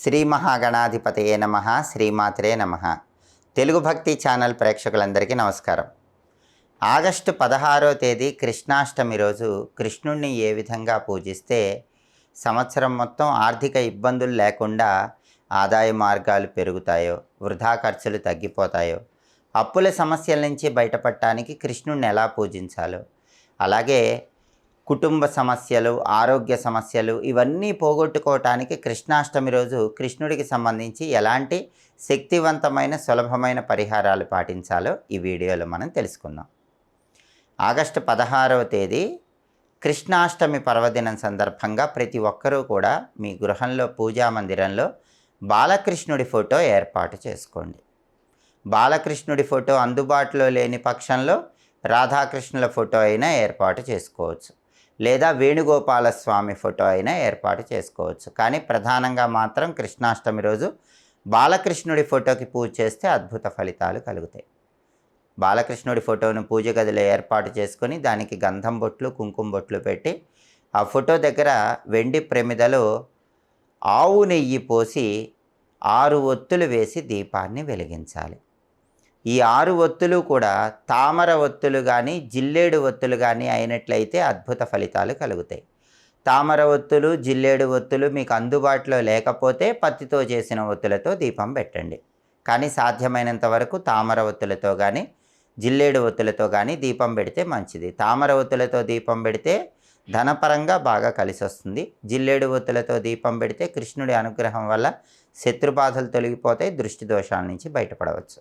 శ్రీ మహాగణాధిపతయే నమ శ్రీమాత్రే నమ. తెలుగు భక్తి ఛానల్ ప్రేక్షకులందరికీ నమస్కారం. ఆగస్టు పదహారో తేదీ కృష్ణాష్టమి రోజు కృష్ణుణ్ణి ఏ విధంగా పూజిస్తే సంవత్సరం మొత్తం ఆర్థిక ఇబ్బందులు లేకుండా ఆదాయ మార్గాలు పెరుగుతాయో వృధా ఖర్చులు తగ్గిపోతాయో అప్పుల సమస్యల నుంచి బయటపడటానికి కృష్ణుణ్ణి ఎలా పూజించాలో అలాగే కుటుంబ సమస్యలు ఆరోగ్య సమస్యలు ఇవన్నీ పోగొట్టుకోవటానికి కృష్ణాష్టమి రోజు కృష్ణుడికి సంబంధించి ఎలాంటి శక్తివంతమైన సులభమైన పరిహారాలు పాటించాలో ఈ వీడియోలో మనం తెలుసుకుందాం. ఆగస్టు పదహారవ తేదీ కృష్ణాష్టమి పర్వదినం సందర్భంగా ప్రతి ఒక్కరూ కూడా మీ గృహంలో పూజా మందిరంలో బాలకృష్ణుడి ఫోటో ఏర్పాటు చేసుకోండి. బాలకృష్ణుడి ఫోటో అందుబాటులో లేని పక్షంలో రాధాకృష్ణుల ఫోటో అయినా ఏర్పాటు చేసుకోవచ్చు. లేదా వేణుగోపాల స్వామి ఫోటో అయినా ఏర్పాటు చేసుకోవచ్చు. కానీ ప్రధానంగా మాత్రం కృష్ణాష్టమి రోజు బాలకృష్ణుడి ఫోటోకి పూజ చేస్తే అద్భుత ఫలితాలు కలుగుతాయి. బాలకృష్ణుడి ఫోటోను పూజ గదిలో ఏర్పాటు చేసుకొని దానికి గంధం బొట్లు కుంకుమ బొట్లు పెట్టి ఆ ఫోటో దగ్గర వెండి ప్రమిదలో ఆవు నెయ్యి పోసి ఆరు ఒత్తులు వేసి దీపాన్ని వెలిగించాలి. ఈ ఆరు ఒత్తులు కూడా తామర ఒత్తులు కానీ జిల్లేడు ఒత్తులు కానీ అయినట్లయితే అద్భుత ఫలితాలు కలుగుతాయి. తామర ఒత్తులు జిల్లేడు ఒత్తులు మీకు అందుబాటులో లేకపోతే పత్తితో చేసిన ఒత్తులతో దీపం పెట్టండి. కానీ సాధ్యమైనంత వరకు తామర ఒత్తులతో కానీ జిల్లేడు ఒత్తులతో కానీ దీపం పెడితే మంచిది. తామర ఒత్తులతో దీపం పెడితే ధనపరంగా బాగా కలిసి వస్తుంది. జిల్లేడు ఒత్తులతో దీపం పెడితే కృష్ణుడి అనుగ్రహం వల్ల శత్రుబాధలు తొలగిపోతాయి దృష్టి దోషాల నుంచి బయటపడవచ్చు.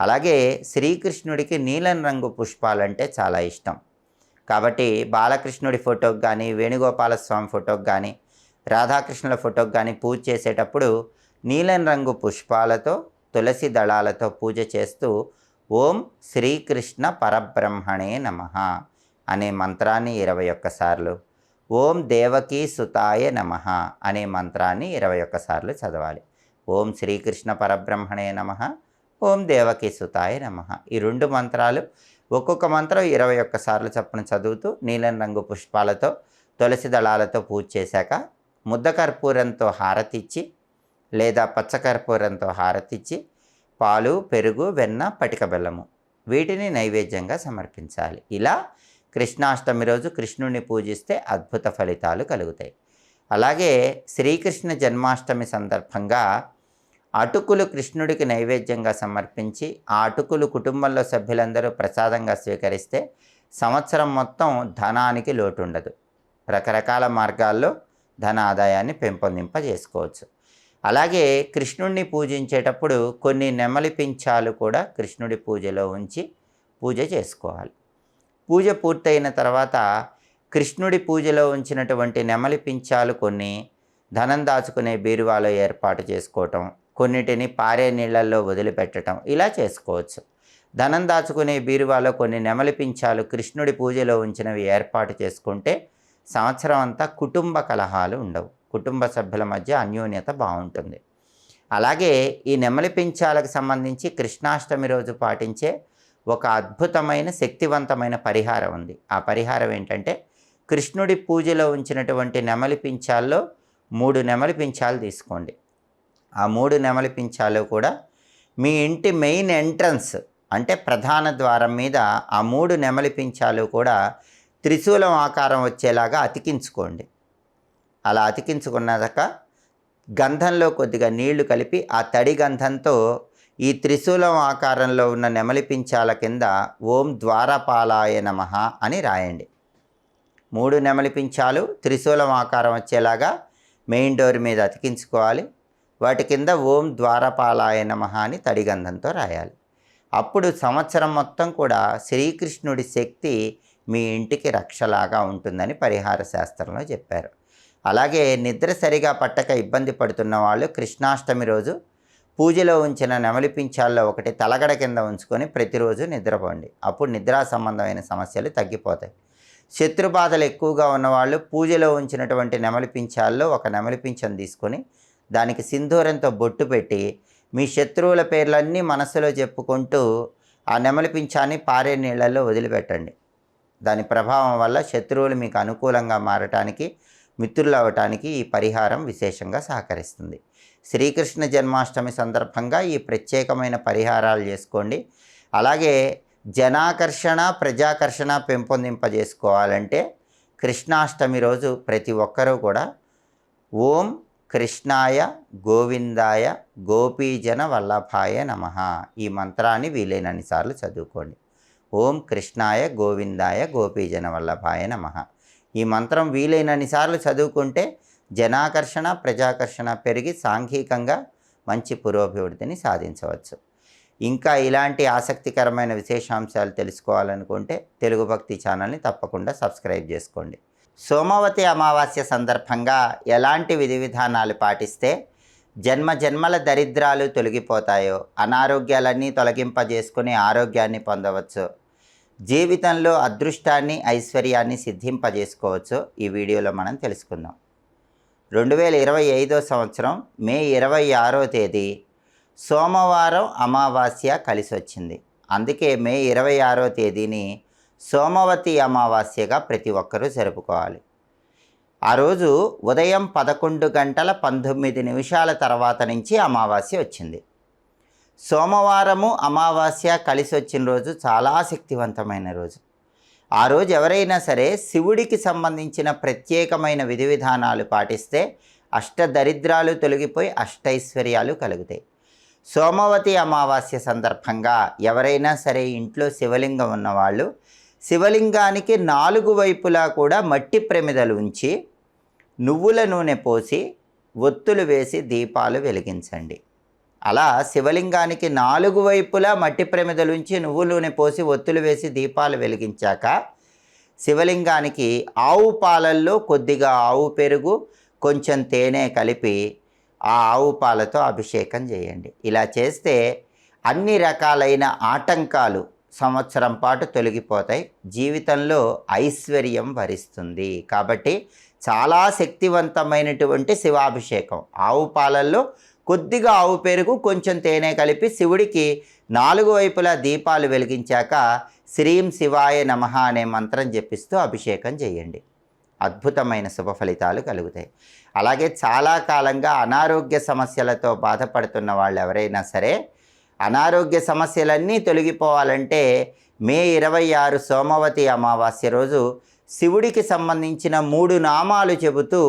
అలాగే శ్రీకృష్ణుడికి నీలం రంగు పుష్పాలంటే చాలా ఇష్టం. కాబట్టి బాలకృష్ణుడి ఫోటోకి కానీ వేణుగోపాల స్వామి ఫోటోకి కానీ రాధాకృష్ణుల ఫోటోకి కానీ పూజ చేసేటప్పుడు నీలం రంగు పుష్పాలతో తులసి దళాలతో పూజ చేస్తూ ఓం శ్రీకృష్ణ పరబ్రహ్మణే నమ అనే మంత్రాన్ని ఇరవై ఒక్కసార్లు ఓం దేవకీ సుతాయ నమ అనే మంత్రాన్ని ఇరవై ఒక్కసార్లు చదవాలి. ఓం శ్రీకృష్ణ పరబ్రహ్మణే నమ ఓం దేవకీ సుతాయ నమ. ఈ రెండు మంత్రాలు ఒక్కొక్క మంత్రం ఇరవై ఒక్కసార్లు చప్పున చదువుతూ నీలం రంగు పుష్పాలతో తులసి దళాలతో పూజ చేశాక ముద్ద కర్పూరంతో హారతిచ్చి లేదా పచ్చకర్పూరంతో హారతిచ్చి పాలు పెరుగు వెన్న పటిక బెల్లము వీటిని నైవేద్యంగా సమర్పించాలి. ఇలా కృష్ణాష్టమి రోజు కృష్ణుడిని పూజిస్తే అద్భుత ఫలితాలు కలుగుతాయి. అలాగే శ్రీకృష్ణ జన్మాష్టమి సందర్భంగా అటుకులు కృష్ణుడికి నైవేద్యంగా సమర్పించి ఆ అటుకులు కుటుంబంలో సభ్యులందరూ ప్రసాదంగా స్వీకరిస్తే సంవత్సరం మొత్తం ధనానికి లోటు ఉండదు రకరకాల మార్గాల్లో ధన ఆదాయాన్ని పెంపొందింపజేసుకోవచ్చు. అలాగే కృష్ణుడిని పూజించేటప్పుడు కొన్ని నెమలి పింఛాలు కూడా కృష్ణుడి పూజలో ఉంచి పూజ చేసుకోవాలి. పూజ పూర్తయిన తర్వాత కృష్ణుడి పూజలో ఉంచినటువంటి నెమలి పింఛాలు కొన్ని ధనం దాచుకునే బీరువాలో ఏర్పాటు చేసుకోవటం కొన్నిటిని పారే నీళ్ళల్లో వదిలిపెట్టడం ఇలా చేసుకోవచ్చు. ధనం దాచుకునే బీరువాలో కొన్ని నెమలి పింఛాలు కృష్ణుడి పూజలో ఉంచినవి ఏర్పాటు చేసుకుంటే సంవత్సరం అంతా కుటుంబ కలహాలు ఉండవు. కుటుంబ సభ్యుల మధ్య అన్యోన్యత బాగుంటుంది. అలాగే ఈ నెమలి పించాలకు సంబంధించి కృష్ణాష్టమి రోజు పాటించే ఒక అద్భుతమైన శక్తివంతమైన పరిహారం ఉంది. ఆ పరిహారం ఏంటంటే కృష్ణుడి పూజలో ఉంచినటువంటి నెమలి పించాల్లో మూడు నెమలి పింఛాలు తీసుకోండి. ఆ మూడు నెమలి పించాలు కూడా మీ ఇంటి మెయిన్ ఎంట్రన్స్ అంటే ప్రధాన ద్వారం మీద ఆ మూడు నెమలి పించాలు కూడా త్రిశూలం ఆకారం వచ్చేలాగా అతికించుకోండి. అలా అతికించుకున్నాక గంధంలో కొద్దిగా నీళ్ళు కలిపి ఆ తడి గంధంతో ఈ త్రిశూలం ఆకారంలో ఉన్న నెమలి పించాల కింద ఓం ద్వారపాలాయ నమ అని రాయండి. మూడు నెమలి పించాలు త్రిశూలం ఆకారం వచ్చేలాగా మెయిన్ డోర్ మీద అతికించుకోవాలి. వాటి కింద ఓం ద్వారపాలాయ నమ అని తడి గంధంతో రాయాలి. అప్పుడు సంవత్సరం మొత్తం కూడా శ్రీకృష్ణుడి శక్తి మీ ఇంటికి రక్షలాగా ఉంటుందని పరిహార శాస్త్రంలో చెప్పారు. అలాగే నిద్ర సరిగా పట్టక ఇబ్బంది పడుతున్న వాళ్ళు కృష్ణాష్టమి రోజు పూజలో ఉంచిన నెమలి పింఛాల్లో ఒకటి తలగడ కింద ఉంచుకొని ప్రతిరోజు నిద్రపోండి. అప్పుడు నిద్రా సంబంధమైన సమస్యలు తగ్గిపోతాయి. శత్రుబాధలు ఎక్కువగా ఉన్నవాళ్ళు పూజలో ఉంచినటువంటి నెమలి పింఛాల్లో ఒక నెమలి పింఛం తీసుకొని దానికి సింధూరంతో బొట్టు పెట్టి మీ శత్రువుల పేర్లన్నీ మనసులో చెప్పుకుంటూ ఆ నెమలి పింఛాన్ని పారే నీళ్ళల్లో వదిలిపెట్టండి. దాని ప్రభావం వల్ల శత్రువులు మీకు అనుకూలంగా మారటానికి మిత్రులు అవ్వటానికి ఈ పరిహారం విశేషంగా సహకరిస్తుంది. శ్రీకృష్ణ జన్మాష్టమి సందర్భంగా ఈ ప్రత్యేకమైన పరిహారాలు చేసుకోండి. అలాగే జనాకర్షణ ప్రజాకర్షణ పెంపొందింపజేసుకోవాలంటే కృష్ణాష్టమి రోజు ప్రతి ఒక్కరూ కూడా ఓం కృష్ణాయ గోవిందాయ గోపీజన వల్లభాయ నమ. ఈ మంత్రాన్ని వీలైనన్ని సార్లు చదువుకోండి. ఓం కృష్ణాయ గోవిందాయ గోపీజన వల్లభాయ నమ. ఈ మంత్రం వీలైనన్ని సార్లు చదువుకుంటే జనాకర్షణ ప్రజాకర్షణ పెరిగి సాంఘికంగా మంచి పురోభివృద్ధిని సాధించవచ్చు. ఇంకా ఇలాంటి ఆసక్తికరమైన విశేషాంశాలు తెలుసుకోవాలనుకుంటే తెలుగు భక్తి ఛానల్ని తప్పకుండా సబ్స్క్రైబ్ చేసుకోండి. సోమవతి అమావాస్య సందర్భంగా ఎలాంటి విధి విధానాలు పాటిస్తే జన్మ జన్మల దరిద్రాలు తొలగిపోతాయో అనారోగ్యాలన్నీ తొలగింపజేసుకుని ఆరోగ్యాన్ని పొందవచ్చు జీవితంలో అదృష్టాన్ని ఐశ్వర్యాన్ని సిద్ధింపజేసుకోవచ్చు ఈ వీడియోలో మనం తెలుసుకుందాం. రెండు వేల ఇరవై ఐదో సంవత్సరం మే ఇరవై ఆరో తేదీ సోమవారం అమావాస్య కలిసి వచ్చింది అందుకే మే ఇరవై ఆరో తేదీని సోమవతి అమావాస్యగా ప్రతి ఒక్కరూ జరుపుకోవాలి. ఆ రోజు ఉదయం పదకొండు గంటల పంతొమ్మిది నిమిషాల తర్వాత నుంచి అమావాస్య వచ్చింది. సోమవారము అమావాస్య కలిసి వచ్చిన రోజు చాలా శక్తివంతమైన రోజు. ఆ రోజు ఎవరైనా సరే శివుడికి సంబంధించిన ప్రత్యేకమైన విధి విధానాలు పాటిస్తే అష్టదరిద్రాలు తొలగిపోయి అష్టైశ్వర్యాలు కలుగుతాయి. సోమవతి అమావాస్య సందర్భంగా ఎవరైనా సరే ఇంట్లో శివలింగం ఉన్నవాళ్ళు శివలింగానికి నాలుగు వైపులా కూడా మట్టి ప్రమిదలు ఉంచి నువ్వుల నూనె పోసి ఒత్తులు వేసి దీపాలు వెలిగించండి. అలా శివలింగానికి నాలుగు వైపులా మట్టి ప్రమిదలుంచి నువ్వు నూనె పోసి ఒత్తులు వేసి దీపాలు వెలిగించాక శివలింగానికి ఆవు పాలల్లో కొద్దిగా ఆవు పెరుగు కొంచెం తేనె కలిపి ఆ ఆవు పాలతో అభిషేకం చేయండి. ఇలా చేస్తే అన్ని రకాలైన ఆటంకాలు సంవత్సరం పాటు తొలగిపోతాయి. జీవితంలో ఐశ్వర్యం వరిస్తుంది. కాబట్టి చాలా శక్తివంతమైనటువంటి శివాభిషేకం. ఆవు పాలల్లో కొద్దిగా ఆవు పెరుగు కొంచెం తేనె కలిపి శివుడికి నాలుగు వైపులా దీపాలు వెలిగించాక శ్రీం శివాయ నమ అనే మంత్రం జపిస్తూ అభిషేకం చేయండి. అద్భుతమైన శుభ ఫలితాలు కలుగుతాయి. అలాగే చాలా కాలంగా అనారోగ్య సమస్యలతో బాధపడుతున్న వాళ్ళు ఎవరైనా సరే అనారోగ్య సమస్యలన్నీ తొలగిపోవాలంటే మే ఇరవై ఆరు సోమవతి అమావాస్య రోజు శివుడికి సంబంధించిన మూడు నామాలు చెబుతూ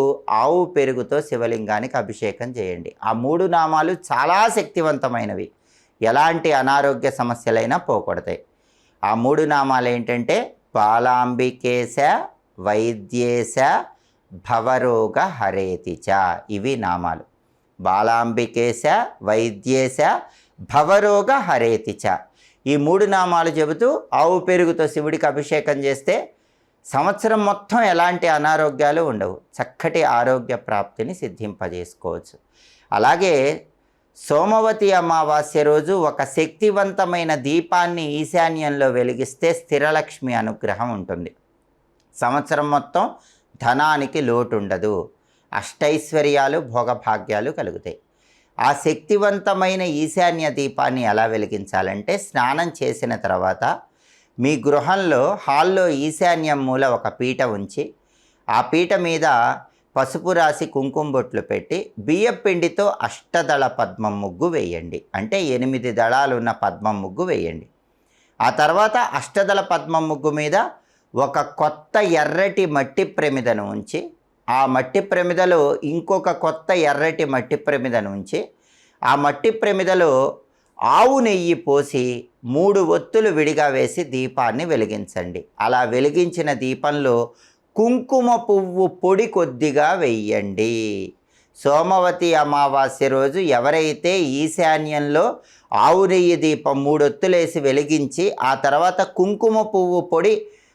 ఆవు పెరుగుతో శివలింగానికి అభిషేకం చేయండి. ఆ మూడు నామాలు చాలా శక్తివంతమైనవి. ఎలాంటి అనారోగ్య సమస్యలైనా పోకూడతాయి. ఆ మూడు నామాలు ఏంటంటే బాలాంబికేశ వైద్యేశ భవరోగ హరేతిచ ఇవి నామాలు. బాలాంబికేశ వైద్యేశ భవరోగ హరేతిచ ఈ మూడు నామాలు చెబుతూ ఆవు పెరుగుతో శివుడికి అభిషేకం చేస్తే సంవత్సరం మొత్తం ఎలాంటి అనారోగ్యాలు ఉండవు. చక్కటి ఆరోగ్య ప్రాప్తిని సిద్ధింపజేసుకోవచ్చు. అలాగే సోమవతి అమావాస్య రోజు ఒక శక్తివంతమైన దీపాన్ని ఈశాన్యంలో వెలిగిస్తే స్థిరలక్ష్మి అనుగ్రహం ఉంటుంది. సంవత్సరం మొత్తం ధనానికి లోటు ఉండదు అష్టైశ్వర్యాలు భోగభాగ్యాలు కలుగుతాయి. ఆ శక్తివంతమైన ఈశాన్య దీపాన్ని ఎలా వెలిగించాలంటే స్నానం చేసిన తర్వాత మీ గృహంలో హాల్లో ఈశాన్యం మూల ఒక పీట ఉంచి ఆ పీట మీద పసుపు రాసి కుంకుమ బొట్లు పెట్టి బియ్యం పిండితో అష్టదళ పద్మం ముగ్గు వేయండి. అంటే ఎనిమిది దళాలు ఉన్న పద్మం ముగ్గు వేయండి. ఆ తర్వాత అష్టదళ పద్మం ముగ్గు మీద ఒక కొత్త ఎర్రటి మట్టి ప్రమిదను ఉంచి ఆ మట్టి ప్రమిదలో ఇంకొక కొత్త ఎర్రటి మట్టి ప్రమిద నుంచి ఆ మట్టి ప్రమిదలో ఆవు నెయ్యి పోసి మూడు ఒత్తులు విడిగా వేసి దీపాన్ని వెలిగించండి. అలా వెలిగించిన దీపంలో కుంకుమ పువ్వు పొడి కొద్దిగా వెయ్యండి సోమవతి అమావాస్య రోజు ఎవరైతే ఈశాన్యంలో ఆవు నెయ్యి దీపం మూడొత్తులేసి వెలిగించి ఆ తర్వాత కుంకుమ పువ్వు పొడి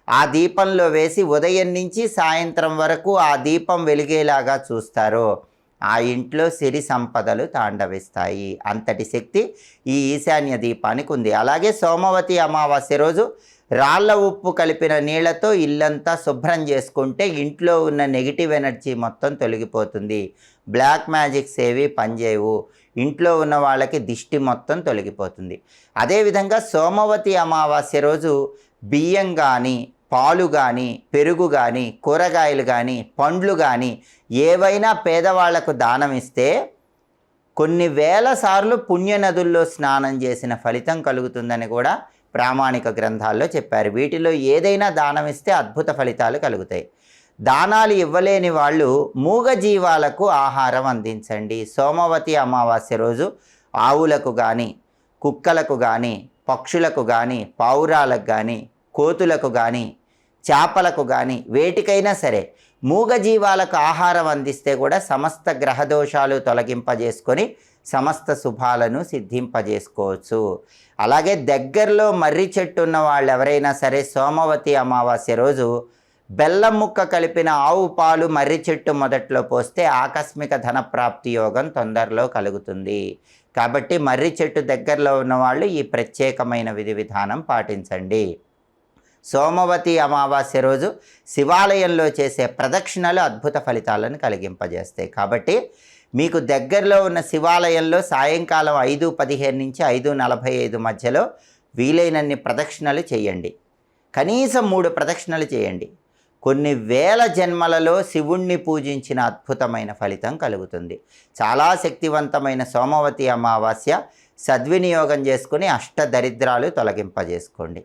ఆ దీపంలో వేసి ఉదయం నుంచి సాయంత్రం వరకు ఆ దీపం వెలిగేలాగా చూస్తారో. ఆ ఇంట్లో సిరి సంపదలు తాండవిస్తాయి. అంతటి శక్తి ఈ ఈశాన్య దీపానికి ఉంది. అలాగే సోమవతి అమావాస్య రోజు రాళ్ళ ఉప్పు కలిపిన నీళ్ళతో ఇల్లంతా శుభ్రం చేసుకుంటే ఇంట్లో ఉన్న నెగిటివ్ ఎనర్జీ మొత్తం తొలగిపోతుంది. బ్లాక్ మ్యాజిక్స్ ఏవి పనిచేయవు. ఇంట్లో ఉన్న వాళ్ళకి దిష్టి మొత్తం తొలగిపోతుంది. అదేవిధంగా సోమవతి అమావాస్య రోజు బియ్యం కానీ పాలు కానీ పెరుగు కానీ కూరగాయలు కానీ పండ్లు కానీ ఏవైనా పేదవాళ్ళకు దానం ఇస్తే కొన్ని వేల సార్లు పుణ్యనదుల్లో స్నానం చేసిన ఫలితం కలుగుతుందని కూడా ప్రామాణిక గ్రంథాల్లో చెప్పారు. వీటిలో ఏదైనా దానం ఇస్తే అద్భుత ఫలితాలు కలుగుతాయి. దానాలు ఇవ్వలేని వాళ్ళు మూగజీవాలకు ఆహారం అందించండి. సోమవతి అమావాస్య రోజు ఆవులకు కానీ కుక్కలకు కానీ పక్షులకు కానీ పావురాలకు కానీ కోతులకు కానీ చేపలకు కానీ వేటికైనా సరే మూగజీవాలకు ఆహారం అందిస్తే కూడా సమస్త గ్రహదోషాలు తొలగింపజేసుకొని సమస్త శుభాలను సిద్ధింపజేసుకోవచ్చు. అలాగే దగ్గరలో మర్రి చెట్టు ఉన్న వాళ్ళు ఎవరైనా సరే సోమవతి అమావాస్య రోజు బెల్లం ముక్క కలిపిన ఆవు పాలు మర్రి చెట్టు మొదట్లో పోస్తే ఆకస్మిక ధన ప్రాప్తి యోగం తొందరలో కలుగుతుంది. కాబట్టి మర్రి చెట్టు దగ్గరలో ఉన్న వాళ్ళు ఈ ప్రత్యేకమైన విధి విధానం పాటించండి. సోమవతి అమావాస్య రోజు శివాలయంలో చేసే ప్రదక్షిణలు అద్భుత ఫలితాలను కలిగింపజేస్తాయి. కాబట్టి మీకు దగ్గరలో ఉన్న శివాలయంలో సాయంకాలం ఐదు పదిహేను నుంచి ఐదు నలభై ఐదు మధ్యలో వీలైనన్ని ప్రదక్షిణలు చేయండి. కనీసం మూడు ప్రదక్షిణలు చేయండి. కొన్ని వేల జన్మలలో శివుణ్ణి పూజించిన అద్భుతమైన ఫలితం కలుగుతుంది. చాలా శక్తివంతమైన సోమవతి అమావాస్య సద్వినియోగం చేసుకుని అష్ట దరిద్రాలు తొలగింపజేసుకోండి.